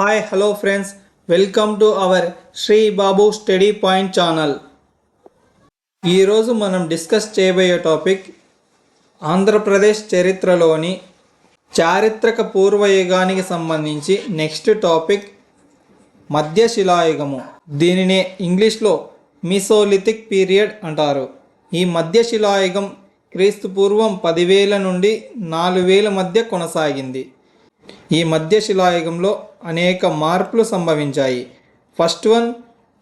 Hi hello friends welcome to our Sri Babu study point channel ఈరోజు మనం discuss చేయబోయే topic Andhra Pradesh చరిత్రలోని చారిత్రక పూర్వయుగానికి సంబంధించి నెక్స్ట్ టాపిక్ మధ్యశిలాయుగము దీనినే ఇంగ్లీష్లో మిసోలిథిక్ పీరియడ్ అంటారు. ఈ మధ్యశిలాయుగం క్రీస్తు పూర్వం పదివేల నుండి నాలుగు వేల మధ్య కొనసాగింది. ఈ మధ్య శిలాయుగంలో అనేక మార్పులు సంభవించాయి. ఫస్ట్ వన్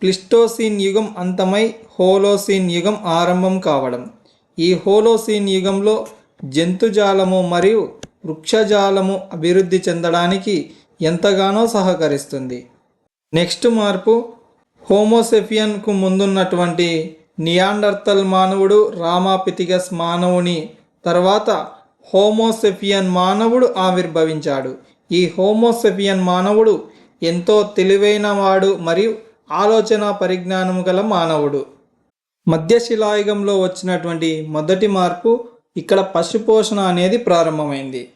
ప్లిస్టోసీన్ యుగం అంతమై హోలోసీన్ యుగం ఆరంభం కావడం. ఈ హోలోసీన్ యుగంలో జంతుజాలము మరియు వృక్షజాలము అభివృద్ధి చెందడానికి ఎంతగానో సహకరిస్తుంది. నెక్స్ట్ మార్పు హోమోసెఫియన్కు ముందున్నటువంటి నియాండర్తల్ మానవుడు రామాపితిగస్ మానవుని తర్వాత హోమోసెఫియన్ మానవుడు ఆవిర్భవించాడు. ఈ హోమోసెఫియన్ మానవుడు ఎంతో తెలివైనవాడు మరియు ఆలోచన పరిజ్ఞానం గల మానవుడు. మధ్యశిలాయుగంలో వచ్చినటువంటి మొదటి మార్పు ఇక్కడ పశుపోషణ అనేది ప్రారంభమైంది.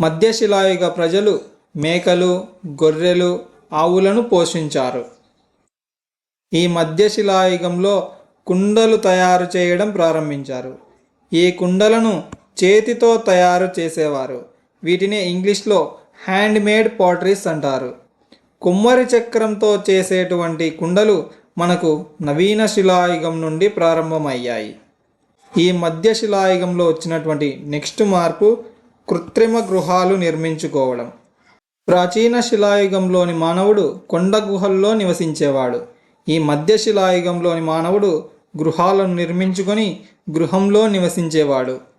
మధ్యశిలాయుగ ప్రజలు మేకలు గొర్రెలు ఆవులను పోషించారు. ఈ మధ్యశిలాయుగంలో కుండలు తయారు చేయడం ప్రారంభించారు. ఈ కుండలను చేతితో తయారు చేసేవారు. వీటిని ఇంగ్లీష్లో హ్యాండ్మేడ్ పాటరీస్ అంటారు. కుమ్మరి చక్రంతో చేసేటువంటి కుండలు మనకు నవీన శిలాయుగం నుండి ప్రారంభమయ్యాయి. ఈ మధ్య శిలాయుగంలో వచ్చినటువంటి నెక్స్ట్ మార్పు కృత్రిమ గృహాలు నిర్మించుకోవడం. ప్రాచీన శిలాయుగంలోని మానవుడు కొండ గుహల్లో నివసించేవాడు. ఈ మధ్య శిలాయుగంలోని మానవుడు గృహాలను నిర్మించుకొని గృహంలో నివసించేవాడు.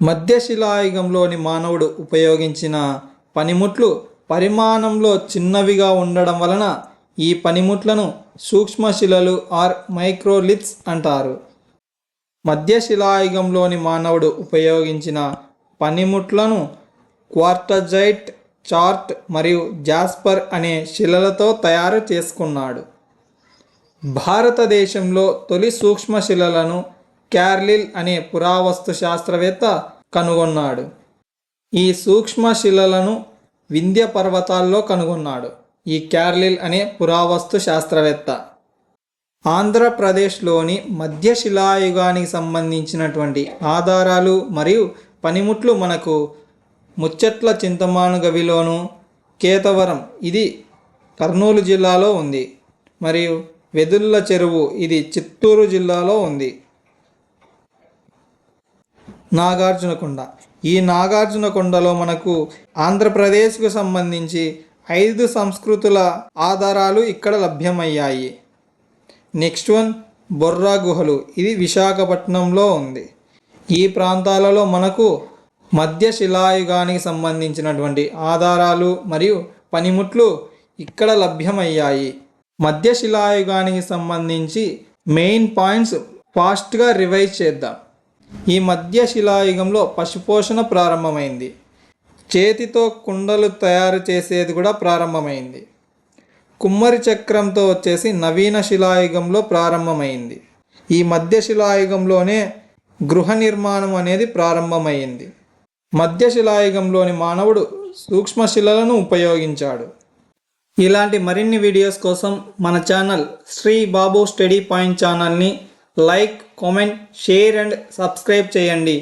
మధ్యశిలాయుగంలోని మానవుడు ఉపయోగించిన పనిముట్లు పరిమాణంలో చిన్నవిగా ఉండడం వలన ఈ పనిముట్లను సూక్ష్మశిలలు ఆర్ మైక్రోలిత్స్ అంటారు. మధ్యశిలాయుగంలోని మానవుడు ఉపయోగించిన పనిముట్లను క్వార్టజైట్ చార్ట్ మరియు జాస్పర్ అనే శిలలతో తయారు చేసుకున్నాడు. భారతదేశంలో తొలి సూక్ష్మశిలలను క్యార్లిల్ అనే పురావస్తు శాస్త్రవేత్త కనుగొన్నాడు. ఈ సూక్ష్మ శిలలను వింధ్య పర్వతాల్లో కనుగొన్నాడు. ఈ క్యార్లిల్ అనే పురావస్తు శాస్త్రవేత్త. ఆంధ్రప్రదేశ్లోని మధ్య శిలాయుగానికి సంబంధించినటువంటి ఆధారాలు మరియు పనిముట్లు మనకు ముచ్చట్ల చింతమాను గవిలోను కేతవరం ఇది కర్నూలు జిల్లాలో ఉంది. మరియు వెదుళ్ళ చెరువు ఇది చిత్తూరు జిల్లాలో ఉంది. నాగార్జునకొండ ఈ నాగార్జునకొండలో మనకు ఆంధ్రప్రదేశ్కు సంబంధించి ఐదు సంస్కృతుల ఆధారాలు ఇక్కడ లభ్యమయ్యాయి. నెక్స్ట్ వన్ బొర్రా గుహలు. ఇది విశాఖపట్నంలో ఉంది. ఈ ప్రాంతాలలో మనకు మధ్య శిలాయుగానికి సంబంధించినటువంటి ఆధారాలు మరియు పనిముట్లు ఇక్కడ లభ్యమయ్యాయి. మధ్య శిలాయుగానికి సంబంధించి మెయిన్ పాయింట్స్ ఫాస్ట్గా రివైజ్ చేద్దాం. ఈ మధ్య శిలాయుగంలో పశుపోషణ ప్రారంభమైంది. చేతితో కుండలు తయారు చేసేది కూడా ప్రారంభమైంది. కుమ్మరి చక్రంతో వచ్చేసి నవీన శిలాయుగంలో ప్రారంభమైంది. ఈ మధ్య శిలాయుగంలోనే గృహ నిర్మాణం అనేది ప్రారంభమైంది. మధ్య శిలాయుగంలోని మానవుడు సూక్ష్మ శిలలను ఉపయోగించాడు. ఇలాంటి మరిన్ని వీడియోస్ కోసం మన channel Sri Babu study point ఛానల్ని like comment share and subscribe చేయండి.